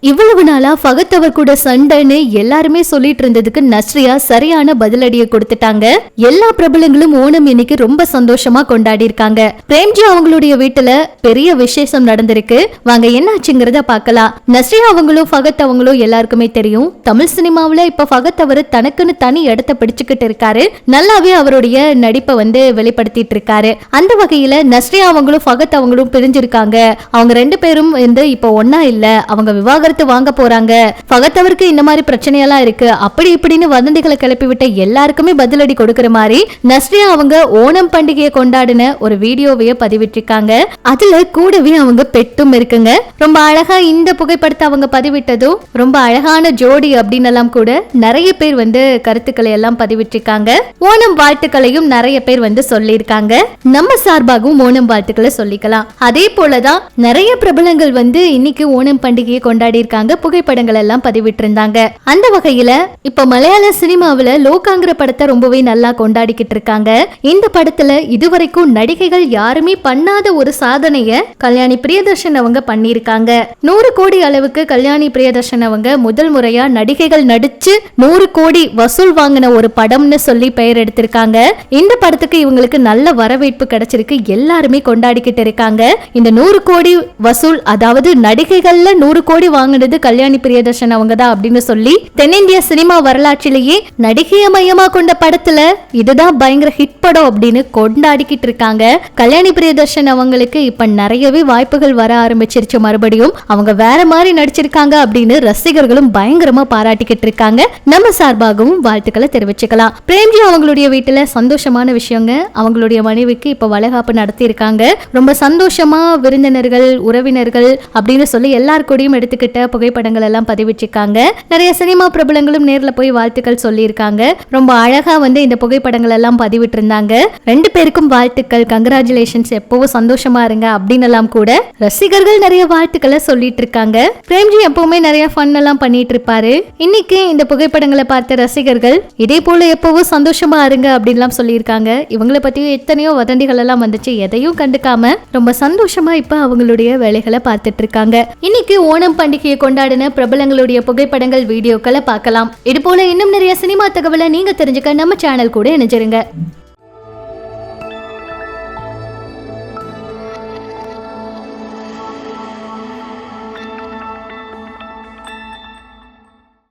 இவ்வளவு நாளா ஃபகத் அவர் கூட சண்டைன்னு எல்லாருமே சொல்லிட்டு இருந்ததுக்கு நஸ்ரியா சரியான பதிலடியை கொடுத்துட்டாங்க. எல்லா பிரபலங்களும் ஓணம் இன்னைக்கு ரொம்ப சந்தோஷமா கொண்டாடி இருக்காங்க. பிரேம்ஜி அவங்களுடைய வீட்டுல பெரிய விசேஷம் நடந்திருக்கு. வாங்க என்னாச்சுங்கிறத பார்க்கலாம். நஸ்ரியா அவங்களும் ஃபகத் அவங்களும் எல்லாருக்குமே தெரியும். தமிழ் சினிமாவுல இப்ப ஃபகத் அவர் தனக்குன்னு தனி இடத்த பிடிச்சுக்கிட்டு இருக்காரு. நல்லாவே அவருடைய நடிப்பை வந்து வெளிப்படுத்திட்டு இருக்காரு. அந்த வகையில நஸ்ரியா அவங்களும் ஃபகத் அவங்களும் பிரிஞ்சிருக்காங்க. அவங்க ரெண்டு பேரும் வந்து இப்ப ஒன்னா இல்ல. அவங்க விவாகரத்து வாங்க போறாங்க. ஃபகத் அவருக்கு இந்த மாதிரி பிரச்சனையெல்லாம் இருக்கு. அப்படி இப்படின்னு வதந்திகளை கிளப்பி விட்ட எல்லாருக்குமே பதிலடி கொடுக்கிற மாதிரி நஸ்ரியா அவங்க ஓணம் பண்டிகையை கொண்டாடின ஒரு வீடியோவையே பதிவிட்டிருக்காங்க. அதுல கூடவே அவங்க பெட்டும் இருக்குங்க. ரொம்ப அழகா இந்த புகைப்படத்தை அவங்க பதிவிட்டதும் ரொம்ப அழகான ஜோடி அப்படின்னு எல்லாம் கூட நிறைய பேர் வந்து கருத்துக்களை எல்லாம் பதிவிட்டிருக்காங்க. ஓணம் வாழ்த்துக்களையும் நிறைய பேர் வந்து சொல்லியிருக்காங்க. நம்ம சார்பாகவும் ஓணம் வாழ்த்துக்களை சொல்லிக்கலாம். அதே போலதான் நிறைய பிரபலங்கள் வந்து இன்னைக்கு ஓணம் பண்டிகையை கொண்டாடி இருக்காங்க புகைப்படங்கள் எல்லாம் பதிவிட்டிருந்தாங்க. அந்த வகையில இப்ப மலையாள சினிமாவுல லோகாங்கிற படத்தை ரொம்பவே நல்லா கொண்டாடிக்கிட்டு இருக்காங்க. இந்த படத்துல இதுவரைக்கும் நடிகைகள் யாருமே பண்ணாத ஒரு சாதனைய கல்யாணி பிரியதர்ஷன் அவங்க பண்ணிருக்காங்க நூறு கோடி அளவுக்கு கல்யாணி பிரியதர்ஷன் அவங்க முதல் முறையா நடிகைகள் நடிச்சு நூறு கோடி வசூல் வாங்கின ஒரு படம்னு சொல்லி பெயர் எடுத்திருக்காங்க. இந்த படத்துக்கு இவங்களுக்கு நல்ல வரவேற்பு கிடைச்சிருக்கு. எல்லாருமே கொண்டாடிக்கிட்டு இருக்காங்க. இந்த நூறு கோடி வசூல் அதாவது நடிகைகள்ல நூறு கோடி வாங்க வாங்கினது கல்யாணி பிரியதர்ஷன் அவங்க தான் அப்படின்னு சொல்லி தென்னிந்திய சினிமா வரலாற்றிலேயே நடிகைய மையமா கொண்ட படத்துல இதுதான் பயங்கர ஹிட் படம் அப்படின்னு கொண்டாடிக்கிட்டு இருக்காங்க. கல்யாணி பிரியதர்ஷன் அவங்களுக்கு இப்ப நிறையவே வாய்ப்புகள் வர ஆரம்பிச்சிருச்சு. மறுபடியும் அவங்க வேற மாதிரி நடிச்சிருக்காங்க அப்படின்னு ரசிகர்களும் பயங்கரமா பாராட்டிக்கிட்டு இருக்காங்க. நம்ம சார்பாகவும் வாழ்த்துக்களை தெரிவிச்சுக்கலாம். பிரேம்ஜி அவங்களுடைய வீட்டுல சந்தோஷமான விஷயங்க. அவங்களுடைய மனைவிக்கு இப்ப வளகாப்பு நடத்தி இருக்காங்க ரொம்ப சந்தோஷமா விருந்தினர்கள் உறவினர்கள் அப்படின்னு சொல்லி எல்லார் கூடயும் எடுத்துக்கிட்ட புகைப்படங்கள் எல்லாம் பதிவிட்டிருக்காங்க. நிறைய சினிமா பிரபலங்களும் நேர்ல போய் வாழ்த்துக்கள் சொல்லியிருக்காங்க. ரொம்ப அழகா வந்து இந்த புகைப்படங்கள் எல்லாம் பதிவிட்டு இருந்தாங்க ரெண்டு பேருக்கும் வாழ்த்துக்கள். கங்க்ராச்சுலேஷன்ஸ் எப்பவும் சந்தோஷமா இருங்க அப்படின்னு எல்லாம் கூட ரசிகர்கள் நிறைய வாழ்த்துக்களை சொல்லிட்டு இருக்காங்க பிரேம்ஜி எப்பவுமே நிறைய ஃபன் எல்லாம் பண்ணிட்டு இருப்பாரு இன்னைக்கு இந்த புகைப்படங்களை பார்த்த ரசிகர்கள் இதே போல எப்பவும் சந்தோஷமா இருங்க அப்படின்லாம் சொல்லியிருக்காங்க. இவங்களை பத்தியும் எத்தனையோ வதந்திகள் எல்லாம் வந்துச்சு. எதையும் கண்டுக்காம ரொம்ப சந்தோஷமா இப்ப அவங்களுடைய வேலைகளை பார்த்துட்டு இருக்காங்க இன்னைக்கு ஓணம் பண்டிகை வாழ்க்கையை கொண்டாடின பிரபலங்களுடைய புகைப்படங்கள் வீடியோக்களை பார்க்கலாம். இது போல இன்னும் நிறைய சினிமா தகவலை நீங்க தெரிஞ்சுக்க நம்ம சேனல் கூட இணைஞ்சிருங்க.